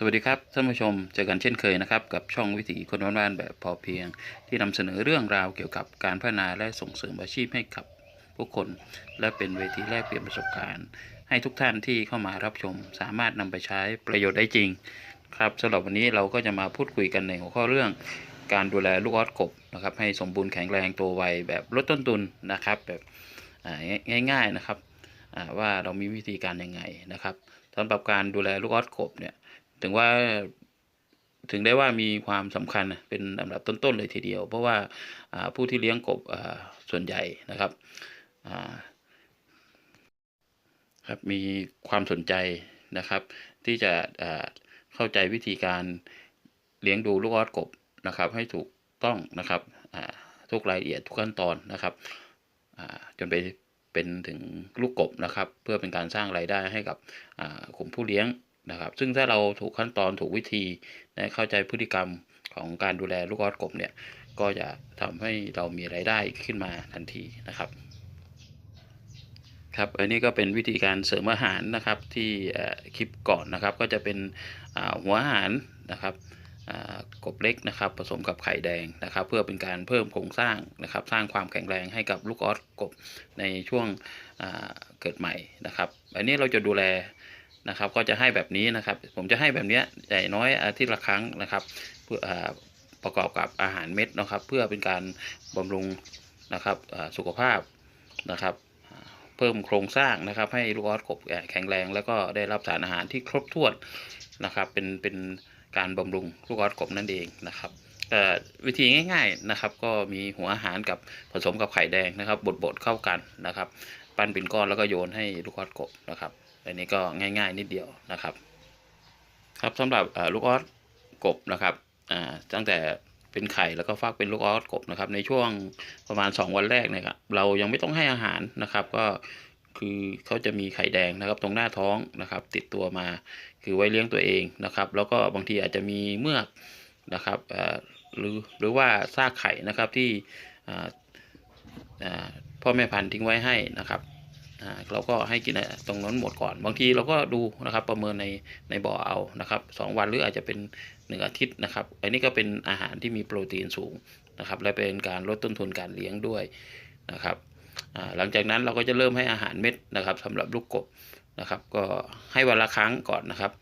สวัสดีครับท่านผู้ชมเจอกันเช่นเคยนะครับกับช่องวิถีคนบ้านๆแบบพอเพียง ที่นำเสนอเรื่องราวเกี่ยวกับการพัฒนาและส่งเสริมอาชีพให้กับผู้คน และเป็นเวทีแลกเปลี่ยนประสบการณ์ ให้ทุกท่านที่เข้ามารับชม สามารถนำไปใช้ประโยชน์ได้จริง ครับสำหรับวันนี้เราก็จะมาพูดคุยกันในหัวข้อเรื่อง การดูแลลูกออสกบนะครับให้สมบูรณ์แข็งแรงตัวไวแบบลดต้นทุนนะครับแบบง่าย ๆนะครับว่าเรามีวิธีการยังไงนะครับสำหรับการดูแลลูกออสกบเนี่ย ถึงว่าถึงได้ว่ามีความสำคัญเป็นอันดับต้นๆเลยทีเดียว เพราะว่าผู้ที่เลี้ยงกบส่วนใหญ่นะครับครับมีความสนใจนะครับ ที่จะเข้าใจวิธีการเลี้ยงดูลูกออสกบนะครับ ให้ถูกต้องนะครับทุกรายละเอียดทุกขั้นตอนนะครับจนไปเป็นถึงลูกกบนะครับ เพื่อเป็นการสร้างรายได้ให้กับกลุ่มผู้เลี้ยง นะครับ ซึ่งถ้าเราถูกขั้นตอนถูกวิธีและเข้าใจพฤติกรรมของการดูแลลูกออสกบเนี่ย ก็จะทำให้เรามีรายได้ขึ้นมาทันทีนะครับครับอันนี้ก็เป็นวิธีการเสริมอาหารนะครับที่คลิปก่อนนะครับ ก็จะเป็นหัวอาหารนะครับกบเล็กนะครับผสมกับไข่แดงนะครับ เพื่อเป็นการเพิ่มโครงสร้างนะครับ สร้างความแข็งแรงให้กับลูกออสกบในช่วงเกิดใหม่นะครับ อันนี้เราจะดูแล นะครับ ก็จะให้แบบนี้นะครับ ผมจะให้แบบเนี้ยใหญ่น้อยอาทิตย์ละครั้งนะครับเพื่อประกอบกับอาหารเม็ดนะครับ เพื่อเป็นการบำรุงนะครับสุขภาพนะครับ เพิ่มโครงสร้างนะครับ ให้ลูกออสกบแข็งแรง แล้วก็ได้รับสารอาหารที่ครบถ้วนนะครับ เป็นเป็นการบำรุงลูกออสกบนั่นเองนะครับวิธีง่าย ๆนะครับ ก็มีหัวอาหารกับผสมกับไข่แดงนะครับบดๆเข้ากันนะครับ ปั้นเป็นก้อนแล้วก็โยนให้ลูกออสกบนะครับ อันนี้ก็ง่ายๆนิดเดียวนะครับ ครับสำหรับลูกออสกบนะครับอ่าตั้งแต่เป็นไข่แล้วก็ฟักเป็นลูกออสกบนะครับในช่วงประมาณ 2 วันแรกเนี่ยครับเรายังไม่ต้องให้อาหารนะครับ ก็คือเขาจะมีไข่แดงนะครับตรงหน้าท้องนะครับ ติดตัวมาคือไว้เลี้ยงตัวเองนะครับ แล้วก็บางทีอาจจะมีเมือกนะครับอ่าหรือหรือว่าซากไข่นะครับที่อ่าอ่าพ่อแม่พันธุ์ทิ้งไว้ให้นะครับ เราก็ให้กินตรงนั้นหมดก่อน บางทีเราก็ดูนะครับประเมินในในบ่อเอานะครับสองวันหรืออาจจะเป็นหนึ่งอาทิตย์นะครับ อันนี้ก็เป็นอาหารที่มีโปรตีนสูงนะครับ และเป็นการลดต้นทุนการเลี้ยงด้วยนะครับหลังจากนั้นเราก็จะเริ่มให้อาหารเม็ดนะครับสำหรับลูกกบนะครับ ก็ให้วันละครั้งก่อนนะครับ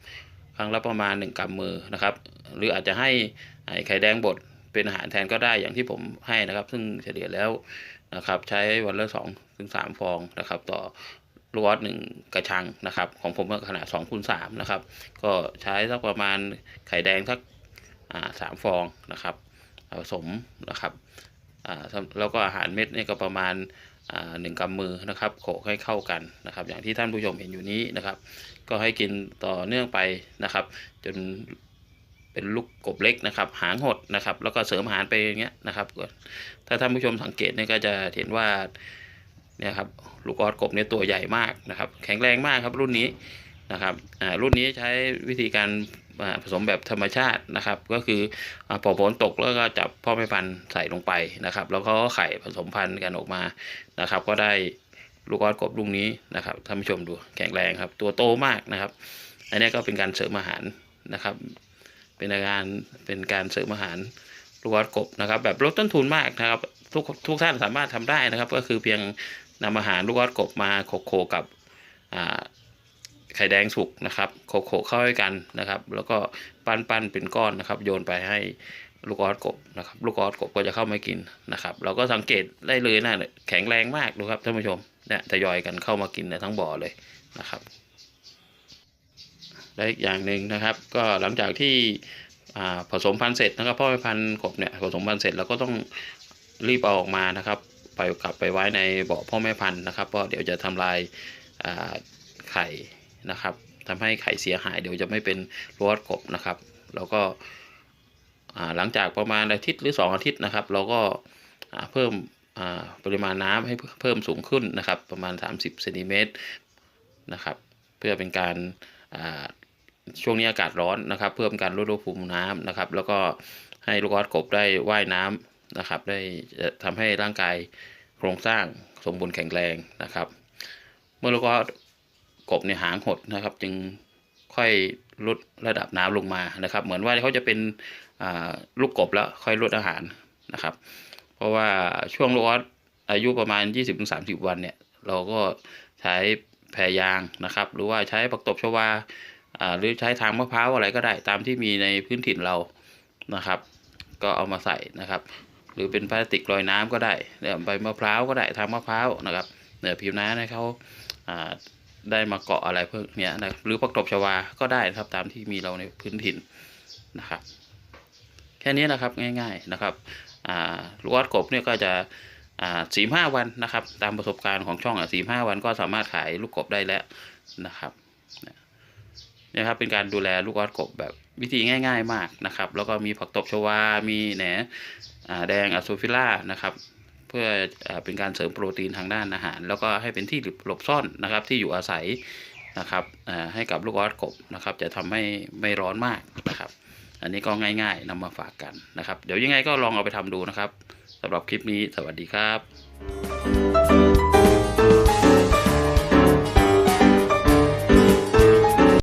ครั้งละประมาณ 1กำมือนะครับ หรืออาจจะให้ไข่แดงบด เป็นอาหารแทนก็ได้อย่างที่ผมให้นะครับ ซึ่งเฉลี่ยแล้วนะครับ ใช้วันละสองถึงสามฟองนะครับ ต่อลูกออสหนึ่งกระชังนะครับ ของผมก็ขนาดสองคูณสามนะครับ ก็ใช้สักประมาณไข่แดงสักสามฟองนะครับผสมนะครับแล้วก็อาหารเม็ดนี่ก็ประมาณหนึ่งกำมือนะครับโขกให้เข้ากันนะครับ อย่างที่ท่านผู้ชมเห็นอยู่นี้นะครับ ก็ให้กินต่อเนื่องไปนะครับ จน เป็นลูกกบเล็กนะครับ หางหดนะครับ แล้วก็เสริมอาหารไปอย่างเงี้ยนะครับถ้าท่านผู้ชมสังเกตเนี่ยก็จะเห็นว่าเนี่ยครับลูกออสกบเนี่ยตัวใหญ่มากนะครับ แข็งแรงมากครับรุ่นนี้นะครับรุ่นนี้ใช้วิธีการผสมแบบธรรมชาตินะครับ ก็คืออาพอฝนตกแล้วก็จับพ่อแม่พันธุ์ใส่ลงไปนะครับ แล้วก็ไข่ผสมพันธุ์กันออกมานะครับ ก็ได้ลูกออสกบลูกนี้นะครับท่านผู้ชมดูแข็งแรงครับ ตัวโตมากนะครับ อันนี้ก็เป็นการเสริมอาหารนะครับ เป็นการเป็นการเสริมอาหารลูกออสกบนะครับ แบบลดต้นทุนมากนะครับ ทุกทุกท่านสามารถทำได้นะครับ ก็คือเพียงนำอาหารลูกออสกบมาโขกโขกกับไข่แดงสุกนะครับโขกโขกเข้าด้วยกันนะครับ แล้วก็ปั้นปั้นเป็นก้อนนะครับ โยนไปให้ลูกออสกบนะครับลูกออสกบก็จะเข้ามากินนะครับ เราก็สังเกตได้เลยนะแข็งแรงมากดูครับท่านผู้ชมเนี่ยทยอยกันเข้ามากินในทั้งบ่อเลยนะครับ และอีกอย่างหนึ่งนะครับ ก็หลังจากที่ผสมพันธุ์เสร็จนะครับพ่อแม่พันธุ์กบเนี่ยผสมพันธุ์เสร็จเราก็ต้องรีบเอาออกมานะครับ ไปกลับไปไว้ในบ่อพ่อแม่พันธุ์นะครับเพราะเดี๋ยวจะทำลายไข่นะครับทำให้ไข่เสียหายเดี๋ยวจะไม่เป็นรวดกบนะครับ แล้วก็หลังจากประมาณอาทิตย์หรือ 2 อาทิตย์นะครับ เราก็เพิ่มปริมาณน้ำให้เพิ่มสูงขึ้นนะครับ ประมาณ 30เซนติเมตรนะครับ เพื่อเป็นการ ช่วงนี้อากาศร้อนนะครับ เพิ่มการลดอุณหภูมิน้ำนะครับ แล้วก็ให้ลูกออสกบได้ว่ายน้ำนะครับ ได้จะทำให้ร่างกายโครงสร้างสมบูรณ์แข็งแรงนะครับ เมื่อลูกออสกบเนี่ยหางหดนะครับ จึงค่อยลดระดับน้ำลงมานะครับ เหมือนว่าเขาจะเป็นอ่าลูกกบแล้วค่อยลดอาหารนะครับ เพราะว่าช่วงลูกออสอายุประมาณ 20-30 วันเนี่ย เราก็ใช้แพรยางนะครับ หรือว่าใช้ปักตบชวา หรือใช้ทางมะพร้าวอะไรก็ได้ตามที่มีในพื้นถิ่นเรานะครับ ก็เอามาใส่นะครับ หรือเป็นพลาสติกลอยน้ำก็ได้เนี่ยใบมะพร้าวก็ได้ทางมะพร้าวนะครับเหนือผิวน้ำให้เขาอ่าได้มาเกาะอะไรเพวกเนี้ยนะหรือปักตบชวาก็ได้นะครับตามที่มีเราในพื้นถิ่นนะครับ แค่นี้นะครับง่าย ๆนะครับอ่าลูกออสกบเนี่ยก็จะอ่าสี่ห้าวันนะครับ ตามประสบการณ์ของช่องอะสี่ห้าวันก็สามารถขายลูกกบได้แล้วนะครับ นี่ครับเป็นการดูแลลูกออสกบแบบวิธีง่าย ๆ มากนะครับ แล้วก็มีผักตบชวา มีแหน่แดงอะโซฟิล่านะครับ เพื่ออเป็นการเสริมโปรตีนทางด้านอาหาร แล้วก็ให้เป็นที่หลบซ่อนนะครับ ที่อยู่อาศัยนะครับให้กับลูกออสกบนะครับ จะทำให้ไม่ร้อนมากนะครับ อันนี้ก็ง่ายๆนำมาฝากกันนะครับ เดี๋ยวยังไงก็ลองเอาไปทำดูนะครับสำหรับคลิปนี้สวัสดีครับ